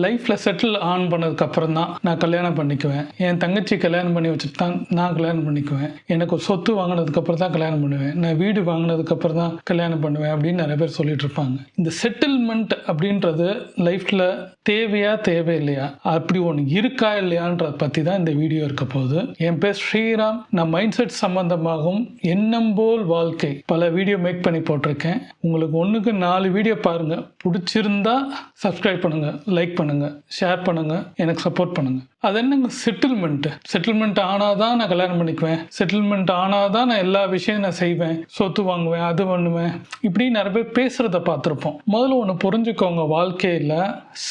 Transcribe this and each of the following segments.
லைஃப்பில் settle on பண்ணதுக்கு அப்புறம் தான் நான் கல்யாணம் பண்ணிக்குவேன். என் தங்கச்சி கல்யாணம் பண்ணி வச்சுட்டு தான் நான் கல்யாணம் பண்ணிக்குவேன். எனக்கு ஒரு சொத்து வாங்கினதுக்கு அப்புறம் தான் கல்யாணம் பண்ணுவேன். நான் வீடு வாங்கினதுக்கு அப்புறம் தான் கல்யாணம் பண்ணுவேன் அப்படின்னு நிறைய பேர் சொல்லிட்டு இருப்பாங்க. இந்த செட்டில்மெண்ட் அப்படின்றது லைஃப்பில் தேவையா இல்லையா அப்படி ஒன்று இருக்கா இல்லையான்றத பற்றி தான் இந்த வீடியோ இருக்க போகுது. என் பேர் ஸ்ரீராம். நான் மைண்ட் செட் சம்பந்தமாகவும் எண்ணம் போல் வாழ்க்கை பல வீடியோ மேக் பண்ணி போட்டிருக்கேன். உங்களுக்கு ஒன்றுக்கு நாலு வீடியோ பாருங்க. பிடிச்சிருந்தா சப்ஸ்கிரைப் பண்ணுங்க. லைக் பண்ணுங்க. ஷேர் பண்ணுங்க. எனக்கு சப்போர்ட் பண்ணுங்க. அது என்னங்க? செட்டில்மெண்ட் செட்டில்மெண்ட் ஆனாதான் நான் கல்யாணம் பண்ணிக்குவேன். செட்டில்மெண்ட் ஆனாதான் நான் எல்லா விஷயம் நான் செய்வேன். சொத்து வாங்குவேன் அது பண்ணுவேன். இப்படி நிறைய பேர் பேசுறத பார்த்துருப்போம். முதல்ல ஒன்று புரிஞ்சுக்கோங்க. வாழ்க்கையில்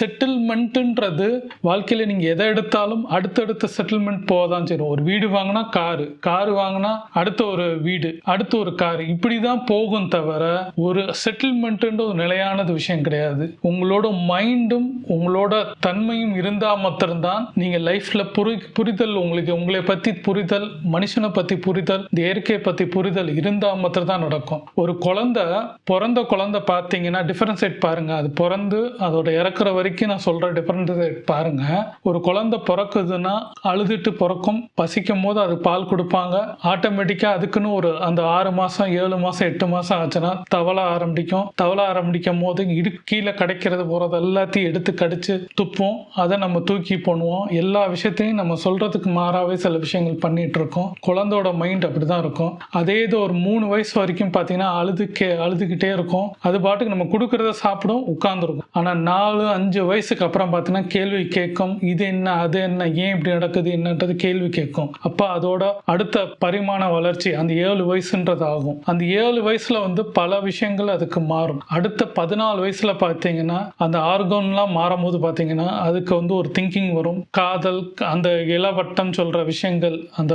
செட்டில்மெண்ட்டுன்றது வாழ்க்கையில் நீங்கள் எதை எடுத்தாலும் அடுத்தடுத்த செட்டில்மெண்ட் போக தான் செய்யும். ஒரு வீடு வாங்கினா காரு. காரு வாங்கினா அடுத்த ஒரு வீடு. அடுத்த ஒரு காரு. இப்படி தான் போகும் தவிர ஒரு செட்டில்மெண்ட்டுன்ற ஒரு நிலையானது விஷயம் கிடையாது. உங்களோட மைண்டும் உங்களோட தன்மையும் இருந்தால் மாத்திரம்தான் நீங்கள் லைஃப்பில் புரி புரிதல் உங்களுக்கு உங்களை பற்றி புரிதல் மனுஷனை பற்றி புரிதல் இந்த இயற்கையை பற்றி புரிதல் இருந்தால் மாத்திரம் தான் நடக்கும். ஒரு குழந்தை பிறந்த குழந்தை பார்த்தீங்கன்னா டிஃபரன்சேட் பாருங்க. அது பிறந்து அதோட இறக்குற வரைக்கும் நான் சொல்ற டிஃபரன்சேட் பாருங்க. ஒரு குழந்தை பிறக்குதுன்னா அழுதுட்டு பிறக்கும். பசிக்கும் போது அது பால் கொடுப்பாங்க. ஆட்டோமேட்டிக்காக அதுக்குன்னு ஒரு அந்த ஆறு மாதம் ஏழு மாதம் எட்டு மாதம் ஆச்சுன்னா தவள ஆரம்பிக்கும். தவள ஆரம்பிக்கும் போது இடு கீழே கிடைக்கிறது போகிறது எல்லாத்தையும் எடுத்து கடிச்சு துப்போம் அதை நம்ம தூக்கி பண்ணுவோம் எல்லா விஷயத்தையும் நம்ம சொல்றதுக்கு மாறாவே சில விஷயங்கள் பண்ணிட்டு இருக்கோம் குழந்தையோட மைண்ட் அப்படிதான் இருக்கும். அதே இது ஒரு மூணு வயசு வரைக்கும் பார்த்தீங்கன்னா அழுதுக்கே அழுதுகிட்டே இருக்கும். அது பாட்டுக்கு நம்ம கொடுக்கறத சாப்பிடும் உட்காந்துருக்கும் ஆனால் நாலு அஞ்சு வயசுக்கு அப்புறம் பார்த்தீங்கன்னா கேள்வி கேட்கும். இது என்ன அது என்ன ஏன் இப்படி நடக்குது என்னன்றது கேள்வி கேட்கும். அப்போ அதோட அடுத்த பரிமாண வளர்ச்சி அந்த ஏழு வயசுன்றது ஆகும். அந்த ஏழு வயசுல வந்து பல விஷயங்கள் அதுக்கு மாறும். அடுத்த பதினாலு வயசுல பார்த்தீங்கன்னா அந்த ஆர்கன்லாம் மாறும் போது பார்த்தீங்கன்னா அதுக்கு வந்து ஒரு திங்கிங் வரும். காதல் அந்த இளவட்டம் சொல்கிற விஷயங்கள் அந்த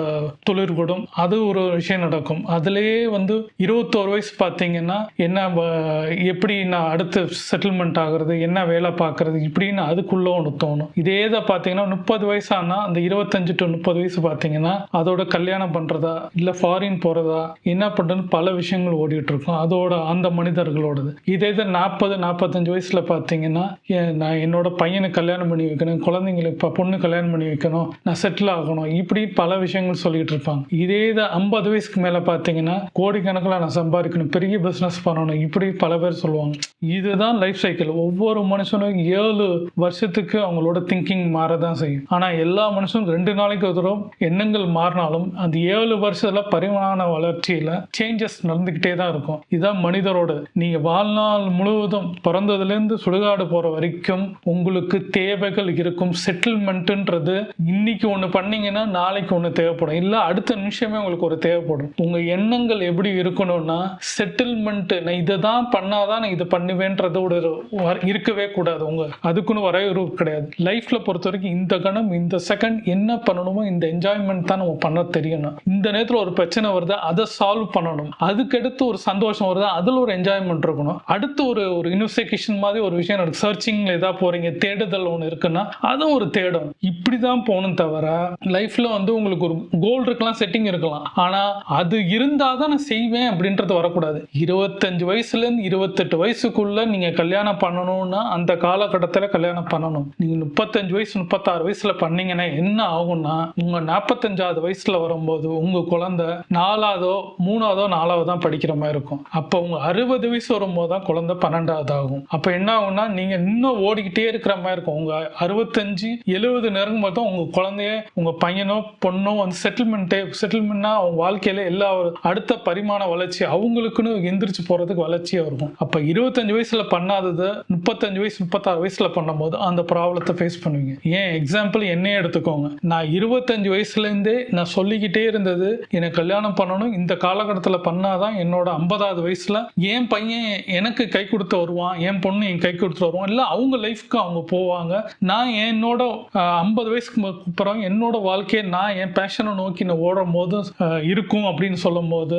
துளிர்கூடும் அது ஒரு விஷயம் நடக்கும். அதுலேயே வந்து இருபத்தோரு வயசு பார்த்தீங்கன்னா என்ன வ- எப்படி நான் அடுத்து செட்டில்மெண்ட் ஆகுறது என்ன வேலை பார்க்குறது இப்படின்னு அதுக்குள்ளே ஒன்று தோணும். இதே தான் பார்த்தீங்கன்னா முப்பது வயசானா அந்த இருபத்தஞ்சு டு முப்பது வயசு பார்த்தீங்கன்னா அதோட கல்யாணம் பண்ணுறதா இல்லை ஃபாரின் போகிறதா என்ன பண்ணுறதுன்னு பல விஷயங்கள் ஓடிட்டு இருக்கும் அதோட அந்த மனிதர்களோடது. இதே தான் நாற்பது நாற்பத்தஞ்சு வயசில் பார்த்தீங்கன்னா நான் என்னோட பையனை கல்யாணம் பண்ணி வைக்கணும் குழந்தைங்களுக்கு இப்போ பொண்ணு கல்யாணம் பண்ணி வைக்கணும் நான் செட்டில் ஆகணும் இப்படி பல விஷயங்கள் சொல்லிட்டு இருப்பாங்க. இதே இது ஐம்பது வயசுக்கு மேலே பார்த்தீங்கன்னா கோடிக்கணக்கில் நான் சம்பாதிக்கணும் பெரிய பிஸ்னஸ் பண்ணணும் இப்படி பல பேர் சொல்லுவாங்க. இதுதான் லைஃப் சைக்கிள் ஒவ்வொரு மனுஷனும் ஏழு வருஷத்துக்கு அவங்களோட திங்கிங் மாறதான் செய்யும். ஆனால் எல்லா மனுஷனும் ரெண்டு நாளைக்கு ஒரு எண்ணங்கள் மாறினாலும் அந்த ஏழு வருஷத்தில் பரிமாண வளர்ச்சியில் சேஞ்சஸ் நடந்துக்கிட்டே தான் இருக்கும். இதுதான் மனிதரோட. நீங்கள் வாழ்நாள் முழுவதும் பிறந்ததுலேருந்து சுடுகாடு போகிற வரைக்கும் உங்களுக்கு தேவைகள் இருக்கும் செட்டில்மெண்ட்டுன்றது இன்னைக்கு ஒன்று பண்ணீங்கன்னா நாளைக்கு ஒன்று தேவைப்படும். இல்லை அடுத்த நிமிஷமே உங்களுக்கு ஒரு தேவைப்படும். உங்கள் எண்ணங்கள் எப்படி இருக்கணும்னா செட்டில்மெண்ட்டு நான் இதை தான் பண்ணாதான் நான் இதை பண்ணுவேன்றது ஒரு வர- இருக்கவே கூடாது உங்க. அதுக்குன்னு வரையறு கிடையாது. லைஃப்ல பொறுத்த வரைக்கும் இந்த கணம் இந்த செகண்ட் என்ன பண்ணணுமோ இந்த என்ஜாய்மெண்ட் தான் நம்ம பண்ண தெரியணும். இந்த நேரத்தில் ஒரு பிரச்சனை வருது அதை சால்வ் பண்ணணும். அதுக்கடுத்து ஒரு சந்தோஷம் வருது அதில் ஒரு என்ஜாய்மெண்ட் இருக்கணும். அடுத்து ஒரு ஒரு இன்வெஸ்டிகேஷன் மாதிரி ஒரு விஷயம் நடக்கு. சர்ச்சிங்ல ஏதாவது போறீங்க தேடுதல் ஒன்று இருக்குன்னா அதுவும் ஒரு தேடும். இப்படி தான் போகணும் தவிர லைஃப்ல வந்து உங்களுக்கு ஒரு கோல் இருக்கலாம் செட்டிங் இருக்கலாம். ஆனா அது இருந்தால் தான் நான் செய்வேன் அப்படின்றது வரக்கூடாது. இருபத்தஞ்சு வயசுல இருந்து இருபத்தெட்டு வயசுக்குள்ள நீங்க கல்யாணம் பண்ணணும்னா அந்த காலகட்டத்தில் கல்யாணம் பண்ணணும். நீங்க முப்பத்தஞ்சு வயசு முப்பத்தாறு வயசுல பண்ணீங்கன்னா என்ன ஆகும்னா உங்க நாற்பத்தஞ்சாவது வயசுல வரும்போது உங்க குழந்தை நாலாவதோ மூணாவதோ நாலாவதோ தான் படிக்கிற மாதிரி இருக்கும். அப்போ உங்க அறுபது வயசு வரும்போது தான் குழந்தை பன்னெண்டாவது ஆகும். அப்போ என்ன ஆகும்னா நீங்க இன்னும் ஓடிக்கிட்டே இருக்கிற மாதிரி இருக்கும். உங்க அறுபத்தஞ்சு எழுபது நெருங்கும் போது உங்கள் உங்க குழந்தைய உங்க பையனோ பொண்ணோ வந்து செட்டில்மெண்ட்டே செட்டில்மெண்ட்னா அவங்க வாழ்க்கையில எல்லா ஒரு அடுத்த பரிமாண வளர்ச்சி அவங்களுக்குன்னு எந்திரிச்சு போறதுக்கு வளர்ச்சியா இருக்கும். அப்ப இருபத்தஞ்சு வயசுல பண்ணாததை முப்பத்தஞ்சு வயசு முப்பத்தாறு வயசுல பண்ணும்போது அந்த ப்ராப்ளத்தை ஃபேஸ் பண்ணுவீங்க. ஏன்? எக்ஸாம்பிள் என்னையே எடுத்துக்கோங்க. நான் இருபத்தஞ்சு வயசுல இருந்தே நான் சொல்லிக்கிட்டே இருந்தது எனக்கு கல்யாணம் பண்ணணும் இந்த காலகட்டத்தில் பண்ணாதான் என்னோட ஐம்பதாவது வயசுல என் பையன் எனக்கு கை கொடுத்து வருவான் என் பொண்ணு என் கை கொடுத்து வருவான் இல்லை அவங்க லைஃப்க்கு அவங்க போவாங்க. நான் என்னோட ஐம்பது வயசுக்கு அப்புறம் என்னோட வாழ்க்கையை நான் என் பேஷனை நோக்கி நான் ஓடும் போது இருக்கும் அப்படின்னு சொல்லும் போது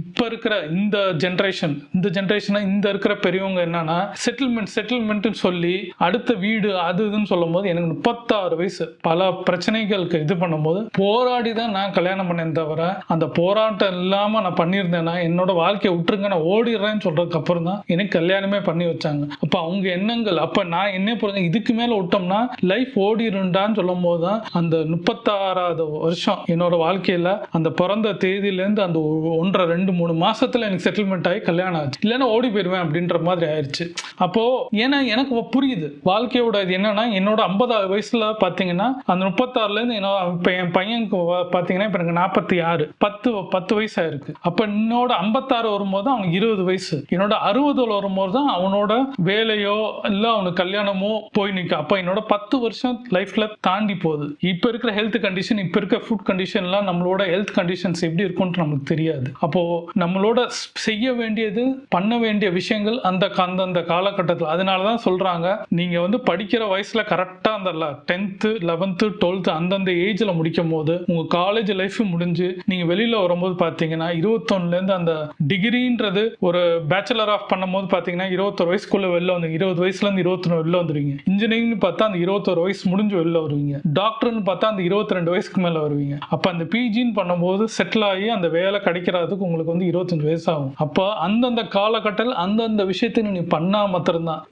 இப்போ இருக்கிற இந்த ஜென்ரேஷன் இந்த ஜென்ரேஷனை இந்த இருக்கிற பெரியவங்க என்னன்னா செட்டில்மெண்ட் செட்டில்மெண்ட்னு சொல்லி அடுத்த வீடு அது இதுன்னு சொல்லும் போது எனக்கு முப்பத்தாறு வயசு. பல பிரச்சனைகளுக்கு இது பண்ணும்போது போராடி தான் நான் கல்யாணம் பண்ணேன் தவிர அந்த போராட்டம் இல்லாம நான் பண்ணியிருந்தேன்னா என்னோட வாழ்க்கையை விட்டுருங்க நான் ஓடிடுறேன்னு சொல்றதுக்கு அப்புறம் தான் எனக்கு கல்யாணமே பண்ணி வச்சாங்க. அப்ப அவங்க எண்ணங்கள் அப்ப நான் என்னை பொறுத்த இதுக்கு மேலே விட்டோம்னா லைஃப் ஓடிருண்டான்னு சொல்லும் போது தான் அந்த முப்பத்தாறாவது வருஷம் என்னோட வாழ்க்கையில் அந்த பிறந்த தேதியிலேருந்து அந்த ஒன்றரை ரெண்டு மூணு மாசத்துல எனக்கு செட்டில்மெண்ட் ஆகி கல்யாணம் ஆச்சு. இல்லைன்னா ஓடி போயிடுவேன் அப்படின்ற மாதிரி ஆயிடுச்சு அப்போ ஏன்னா எனக்கு புரியுது. வாழ்க்கையோட இது என்னன்னா என்னோட ஐம்பதாவது வயசுல பாத்தீங்கன்னா அந்த முப்பத்தாறுலேருந்து என்னோட இப்போ என் பையனுக்கு பார்த்தீங்கன்னா இப்போ எனக்கு நாற்பத்தி ஆறு. பத்து பத்து வயசு ஆயிருக்கு அப்போ என்னோட ஐம்பத்தாறு வரும்போது அவனுக்கு இருபது வயசு. என்னோட அறுபதுல வரும்போது தான் அவனோட வேலையோ இல்லை அவனுக்கு கல்யாணமோ போய் நிற்கும் அப்போ என்னோட பத்து வருஷம் லைஃப்ல தாண்டி போகுது. இப்போ இருக்கிற ஹெல்த் கண்டிஷன் இப்போ இருக்கிற ஃபுட் கண்டிஷன்லாம் நம்மளோட ஹெல்த் கண்டிஷன்ஸ் எப்படி இருக்கும்னு நமக்கு தெரியாது. அப்போ நம்மளோட செய்ய வேண்டியது பண்ண வேண்டிய விஷயங்கள் அந்த க- அந்தந்த காலகட்டத்தில். அதனால தான் சொல்றாங்க நீங்க வந்து படிக்கிற வயசுல கரெக்டாக அந்த டென்த்து லெவன்த்து டுவெல்த்து அந்தந்த ஏஜில் முடிக்கும் போது உங்க காலேஜ் லைஃப் முடிஞ்சு நீங்க வெளியில வரும்போது பார்த்தீங்கன்னா இருபத்தொன்னுலேருந்து அந்த டிகிரின்றது ஒரு பேச்சுலர் ஆஃப் பண்ணும்போது பார்த்தீங்கன்னா இருபத்தொரு வயசுக்குள்ள வெளில வந்து இருபது வயசுலேருந்து இருபத்தொன்னு வெளில வந்துருவீங்க இன்ஜினியரிங் பார்த்தா அந்த இருபத்தோரு வயசு முடிஞ்சு வெளில வருவீங்க. டாக்டர்னு பார்த்தா அந்த இருபத்தி ரெண்டு வயசுக்கு மேலே வருவீங்க. அப்போ அந்த பிஜின்னு பண்ணும்போது செட்டில் ஆகி அந்த வேலை கிடைக்கிறதுக்கு உங்களுக்கு வந்து இருபத்தஞ்சு வயசு ஆகும். அப்போ அந்தந்த காலகட்டத்தில் அந்தந்த விஷயத்தை நீ பண்ணா மாத்திரம்தான்.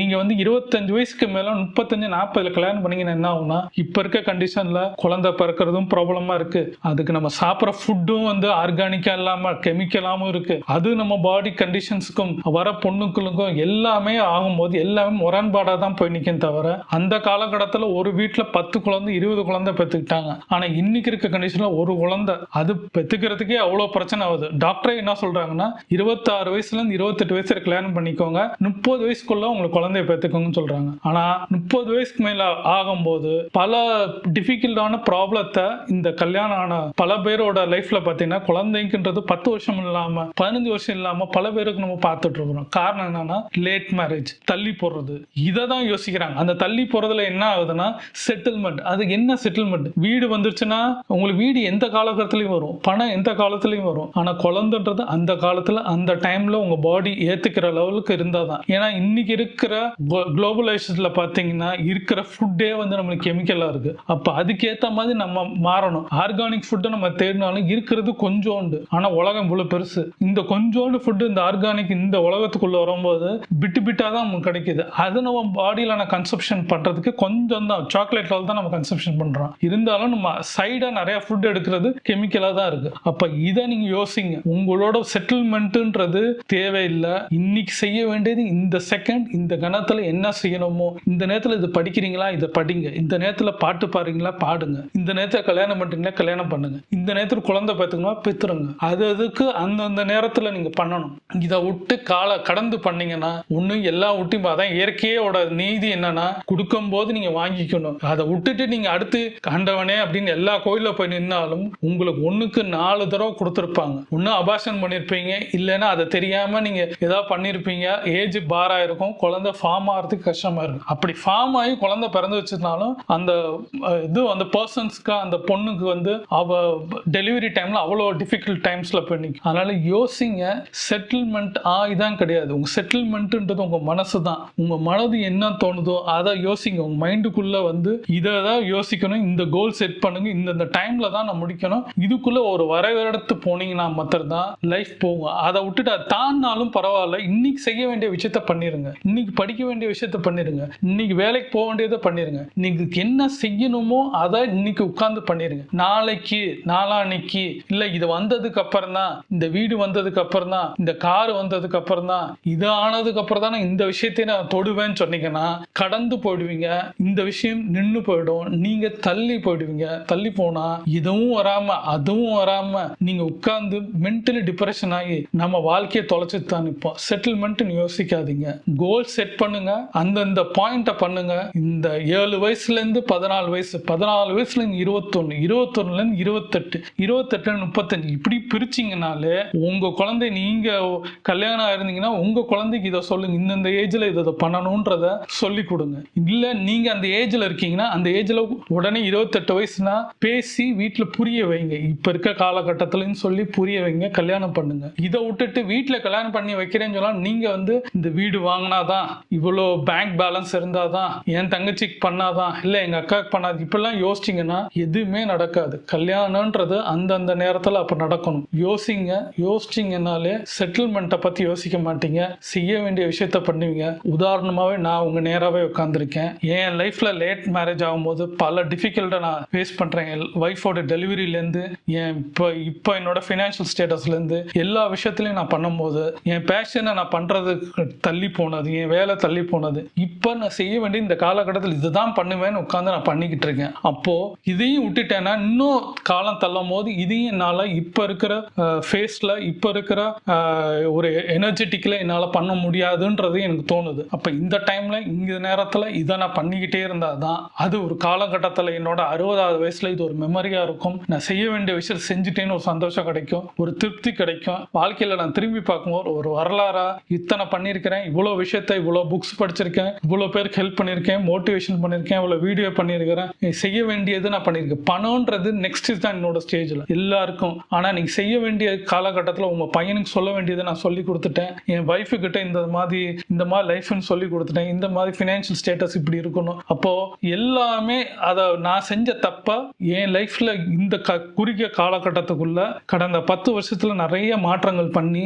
நீங்கள் வந்து இருபத்தஞ்சு வயசுக்கு மேலே முப்பத்தஞ்சு நாற்பதுல கல்யாணம் பண்ணீங்கன்னா என்ன ஆகும்னா இப்போ இருக்க கண்டிஷனில் குழந்தை பிறக்கிறதும் ப்ராப்ளமாக இருக்குது அதுக்கு நம்ம சாப்பிட்ற ஃபுட்டும் வந்து ஆர்கானிக்காக இல்லாமல் கெமிக்கலாகவும் இருக்குது அது நம்ம பாடி கண்டிஷன்ஸுக்கும் வர பொண்ணுக்களுக்கும் எல்லாமே ஆகும்போது எல்லாமே முரண்பாடாக முரண்பாடா தான் போய் நிற்கும் தவிர அந்த காலகட்டத்தில் ஒரு வீட்டில் பத்து குழந்தை இருபது குழந்தை பெற்றுக்கிட்டாங்க ஆனால் இன்னைக்கு இருக்க கண்டிஷனில் ஒரு குழந்தை அது பெத்துக்கிறதுக்கே அவ்வளோ பிரச்சனை ஆகுது. டாக்டரே என்ன சொல்றாங்கன்னா இருபத்தாறு வயசுல இருந்து இருபத்தெட்டு வயசு கல்யாணம் பண்ணிக்கோங்க முப்பது வயசுக்குள்ள உங்களுக்கு குழந்தைய பெற்றுக்கோங்கன்னு சொல்றாங்க. ஆனா முப்பது வயசுக்கு மேலே ஆகும்போது பல டிஃபிகல்ட்டான ப்ராப்ளத்தை இந்த கல்யாணம் ஆன பல பேரோட லைஃப்ல பாத்தீங்கன்னா குழந்தைங்கன்றது பத்து வருஷம் இல்லாம பதினஞ்சு வருஷம் இல்லாமல் பல பேருக்கு நம்ம பார்த்துட்டு இருக்கிறோம். காரணம் என்னன்னா லேட் மேரேஜ் தள்ளி போடுறது. இதை தான் யோசிக்கிறாங்க. அந்த தள்ளி போறதுல என்ன ஆகுதுன்னா செட்டில்மெண்ட் அது என்ன செட்டில்மெண்ட் வீடு வந்துருச்சுன்னா உங்களுக்கு வீடு எந்த காலகட்டத்திலையும் வரும். பணம் எந்த காலத்துலையும் வரும். ஆனா குழந்தைன்றது அந்த காலத்துல அந்த டைம்ல உங்க பாடி ஏத்துக்கிற லெவலுக்கு இருந்தால் தான் ஏன்னா இன்னைக்கு இருக்கிற குளோபலைசேஷனில் பார்த்தீங்கன்னா இருக்கிற ஃபுட்டே வந்து நம்மளுக்கு கெமிக்கலா இருக்கு. அப்போ அதுக்கேற்ற மாதிரி நம்ம மாறணும். ஆர்கானிக் ஃபுட்டை நம்ம தேடினாலும் இருக்கிறது கொஞ்சோண்டு. ஆனா உலகம் இவ்வளோ பெருசு. இந்த கொஞ்சோண்டு ஃபுட்டு இந்த ஆர்கானிக் இந்த உலகத்துக்குள்ள வரும்போது பிட்டு பிட்டாக தான் நமக்கு கிடைக்குது. அதை நம்ம பாடியில நான் கன்சப்ஷன் பண்ணுறதுக்கு கொஞ்சம் தான் சாக்லேட் தான் நம்ம கன்சப்ஷன் பண்ணுறோம் இருந்தாலும் நம்ம சைடாக நிறையா ஃபுட் எடுக்கிறது கெமிக்கலாக தான் இருக்குது அப்போ இதை நீங்கள் யோசிங்க. உங்களோட செட்டில்மெண்ட்டுன்றது தேவையில்லை. இன்னைக்கு செய்ய வேண்டியது இந்த செகண்ட் இந்த கணத்தில் என்ன செய்யணுமோ இந்த நேரத்தில் இது படிக்கிறீங்களா இதை படிங்க. இந்த நேரத்தில் பாட்டு பாருங்களா பாடுங்க. இந்த நேரத்தில் கல்யாணம் பண்ணுறீங்களா கல்யாணம் பண்ணுங்க. இந்த நேரத்தில் குழந்தை பார்த்துக்கணுமா பெற்றுருங்க. அது அதுக்கு அந்தந்த நேரத்தில் நீங்கள் பண்ணணும். இதை விட்டு காலை கடந்து பண்ணீங்கன்னா ஒன்றும் எல்லா விட்டும் அதான் இயற்கையோட நீதி என்னன்னா கொடுக்கும்போது நீங்க வாங்கிக்கணும். அதை விட்டுட்டு நீங்க அடுத்து கண்டவனே அப்படின்னு எல்லா கோயில போய் நின்னாலும் உங்களுக்கு ஒண்ணுக்கு நாலு தடவை கொடுத்துருப்பாங்க. ஒண்ணு அபாஷன் பண்ணிருப்பீங்க இல்லைன்னா அதை தெரியாம நீங்க ஏதாவது பண்ணிருப்பீங்க. ஏஜ் பாரா இருக்கும் குழந்தை ஃபார்ம் ஆகிறதுக்கு கஷ்டமா இருக்கும். அப்படி ஃபார்ம் ஆகி குழந்தை பிறந்து வச்சிருந்தாலும் அந்த இது அந்த பர்சன்ஸ்க்கு அந்த பொண்ணுக்கு வந்து அவ டெலிவரி டைம்ல அவ்வளோ டிஃபிகல்ட் டைம்ஸ்ல பண்ணி அதனால யோசிங்க செட்டில்மெண்ட் ஆ இதான் கிடையாது. உங்க செட்டில்மெண்ட்ன்றது உங்க மனசு தான். உங்க மனது என்ன தோணுதோ அதை யோசிங்க. உங்க மைண்டுக்குள்ள வந்து இதை தான் யோசிக்கணும். இந்த கோல் செட் பண்ணுங்க. இந்த இந்த டைம்ல தான் நான் முடிக்கணும். இதுக்குள்ள ஒரு வரைவெடுத்து போனீங்கன்னா மாத்திரம்தான் லைஃப் போகும். அதை விட்டுட்டு அதை பரவாயில்ல. இன்னைக்கு செய்ய வேண்டிய விஷயத்த பண்ணிருங்க. இன்னைக்கு படிக்க வேண்டிய விஷயத்த பண்ணிருங்க. இன்னைக்கு வேலைக்கு போக வேண்டியதை பண்ணிருங்க. இன்னைக்கு என்ன செய்யணுமோ அதை இன்னைக்கு உட்கார்ந்து பண்ணிருங்க. நாளைக்கு நாளான்னைக்கு இல்ல இது வந்ததுக்கு அப்புறம் தான் இந்த வீடு வந்ததுக்கு அப்புறம் தான் இந்த கார் வந்ததுக்கு அப்புறம் தான் இது ஆனதுக்கு அப்புறம் தான் இந்த விஷயத்தையும் நான் தொடுவேன்னு பண்ணீங்கன்னா கடந்து போயிடுவீங்க. இந்த விஷயம் நின்னு போயிடும். நீங்க தள்ளி போயிடுவீங்க. தள்ளி போனா இதுவும் வராம அதுவும் வராம நீங்க உட்கார்ந்து மென்டலி டிப்ரெஷன் ஆகி நம்ம வாழ்க்கையை தொலைச்சிட்டு தான் நிற்போம் செட்டில்மெண்ட் யோசிக்காதீங்க. கோல் செட் பண்ணுங்க. அந்தந்த பாயிண்ட பண்ணுங்க. இந்த ஏழு வயசுல இருந்து பதினாலு வயசு பதினாலு வயசுல இருந்து இருபத்தொன்னு இருபத்தொன்னுல இருந்து இருபத்தெட்டு இருபத்தெட்டு முப்பத்தஞ்சு இப்படி பிரிச்சிங்கனாலே உங்க குழந்தை நீங்க கல்யாணம் ஆயிருந்தீங்கன்னா உங்க குழந்தைக்கு இதை சொல்லுங்க. இந்தந்த ஏஜ்ல இதை பண்ணணும்ன்றத பண்ணணும்ன்றத சொல்லி கொடுங்க. இல்ல நீங்க அந்த ஏஜ்ல இருக்கீங்கன்னா அந்த ஏஜ்ல உடனே இருபத்தெட்டு வயசுனா பேசி வீட்டுல புரிய வைங்க. இப்ப இருக்க காலகட்டத்துலன்னு சொல்லி புரிய வைங்க கல்யாணம் பண்ணுங்க. இதை விட்டுட்டு வீட்டுல கல்யாணம் பண்ணி வைக்கிறேன்னு சொன்னா நீங்க வந்து இந்த வீடு வாங்கினாதான் இவ்வளோ பேங்க் பேலன்ஸ் இருந்தாதான் என் தங்கச்சிக்கு பண்ணாதான் இல்ல எங்க அக்காவுக்கு பண்ணாது. இப்பெல்லாம் யோசிச்சிங்கன்னா எதுவுமே நடக்காது. கல்யாணம்ன்றது அந்தந்த நேரத்துல அப்ப நடக்கணும். யோசிங்க. யோசிச்சிங்கனாலே செட்டில்மெண்ட்டை பத்தி யோசிக்க மாட்டீங்க. செய்ய வேண்டிய விஷயத்த பண்ணுவீங்க. உதாரணமாவே நான் நான் உங்க நேராகவே உட்காந்துருக்கேன் என் லைஃப்ல லேட் மேரேஜ் ஆகும்போது பல டிஃபிகல்ட்டை நான் ஃபேஸ் பண்றேன். என் ஒய்ஃபோட டெலிவரியிலேருந்து என் இப்போ இப்போ என்னோட ஃபினான்ஷியல் ஸ்டேட்டஸ்லேருந்து எல்லா விஷயத்துலையும் நான் பண்ணும்போது என் பேஷனை நான் பண்றது தள்ளி போனது என் வேலை தள்ளி போனது. இப்போ நான் செய்ய வேண்டிய இந்த காலகட்டத்தில் இதுதான் பண்ணுவேன்னு உட்காந்து நான் பண்ணிக்கிட்டு இருக்கேன். அப்போ இதையும் விட்டுட்டேன்னா இன்னும் காலம் தள்ளும் போது இதையும் என்னால் இப்போ இருக்கிற ஃபேஸில் இப்போ இருக்கிற ஒரு எனர்ஜெட்டிக்கில் என்னால் பண்ண முடியாதுன்றது எனக்கு தோணுது. அப்போ இந்த டைம் டைமில் இந்த நேரத்தில் இதை நான் பண்ணிக்கிட்டே இருந்தால் தான் அது ஒரு காலகட்டத்தில் என்னோட அறுபதாவது வயசில் இது ஒரு மெமரியாக இருக்கும். நான் செய்ய வேண்டிய விஷயம் செஞ்சுட்டேன்னு ஒரு சந்தோஷம் கிடைக்கும். ஒரு திருப்தி கிடைக்கும். வாழ்க்கையில் நான் திரும்பி பார்க்கும்போது ஒரு வரலாறா இத்தனை பண்ணியிருக்கிறேன் இவ்வளோ விஷயத்த இவ்வளோ புக்ஸ் படிச்சிருக்கேன் இவ்வளோ பேருக்கு ஹெல்ப் பண்ணியிருக்கேன் மோட்டிவேஷன் பண்ணியிருக்கேன் இவ்வளோ வீடியோ பண்ணியிருக்கிறேன். செய்ய வேண்டியது நான் பண்ணியிருக்கேன். பணம்ன்றது நெக்ஸ்ட் தான் என்னோட ஸ்டேஜில் எல்லாருக்கும். ஆனால் நீங்கள் செய்ய வேண்டிய காலகட்டத்தில் உங்கள் பையனுக்கு சொல்ல வேண்டியதை நான் சொல்லி கொடுத்துட்டேன். என் ஒய்ஃபு கிட்ட இந்த மாதிரி இந்த மாதிரி லைஃப்னு சொல்லி கொடுத்துட்டேன். இந்த மாதிரி ஃபினான்ஷியல் ஸ்டேட்டஸ் இப்படி இருக்கணும். அப்போ எல்லாமே அதை நான் செஞ்ச தப்பா என் லைஃப்ல இந்த க குறுகிய காலகட்டத்துக்குள்ள கடந்த பத்து வருஷத்துல நிறைய மாற்றங்கள் பண்ணி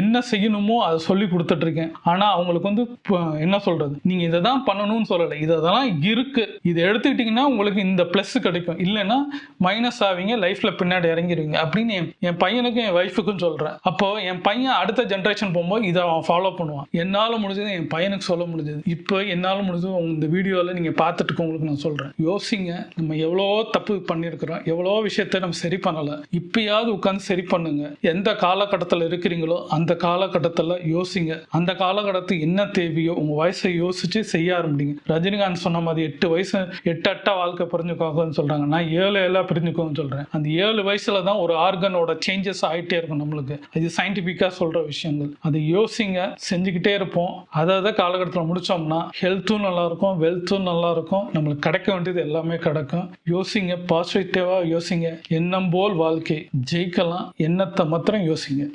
என்ன செய்யணுமோ அதை சொல்லி கொடுத்துட்டு இருக்கேன் ஆனா அவங்களுக்கு வந்து என்ன சொல்றது? நீங்க இதை தான் பண்ணணும்னு சொல்லலை. இதெல்லாம் இருக்கு. இதை எடுத்துக்கிட்டீங்கன்னா உங்களுக்கு இந்த பிளஸ் கிடைக்கும். இல்லைன்னா மைனஸ் ஆவீங்க லைஃப்ல பின்னாடி இறங்கிடுவீங்க அப்படின்னு என் என் பையனுக்கும் என் ஒய்ஃபுக்கும் சொல்றேன். அப்போ என் பையன் அடுத்த ஜென்ரேஷன் போகும்போது இதை அவன் ஃபாலோ பண்ணுவான். என்னால முடிஞ்சது என் பையனுக்கு சொல்ல முடிஞ்சது. இப்போ என்னால் முடிஞ்சது இந்த வீடியோவில் நீங்கள் பார்த்துட்டு உங்களுக்கு நான் சொல்கிறேன் யோசிங்க நம்ம எவ்வளோ தப்பு பண்ணியிருக்கிறோம் எவ்வளோ விஷயத்த நம்ம சரி பண்ணலை. இப்பயாவது உட்காந்து சரி பண்ணுங்க. எந்த காலகட்டத்தில் இருக்கிறீங்களோ அந்த காலகட்டத்தில் யோசிங்க. அந்த காலகட்டத்துக்கு என்ன தேவையோ உங்கள் வயசை யோசிச்சு செய்ய ஆரம்பிங்க. ரஜினிகாந்த் சொன்ன மாதிரி எட்டு வயசு எட்டு அட்டா வாழ்க்கை புரிஞ்சுக்கோங்கன்னு சொல்கிறாங்க நான் ஏழு ஏழா பிரிஞ்சுக்கோன்னு சொல்கிறேன் அந்த ஏழு வயசில் தான் ஒரு ஆர்கனோட சேஞ்சஸ் ஆகிட்டே இருக்கும் நம்மளுக்கு. அது சயின்டிஃபிக்காக சொல்கிற விஷயங்கள். அதை யோசிங்க செஞ்சுக்கிட்டே இருப்போம். அதை அதை காலகட்டத்தில் முடிச்சோம்னா ஹெல்த்தும் நல்லாயிருக்கும் வெல்த்தும் நல்லாயிருக்கும். நம்மளுக்கு கிடைக்க வேண்டியது எல்லாமே கிடைக்கும். யோசிங்க பாசிட்டிவாக யோசிங்க. எண்ணம் போல் வாழ்க்கை. ஜெயிக்கலாம். எண்ணத்தை மாத்திரம் யோசிங்க.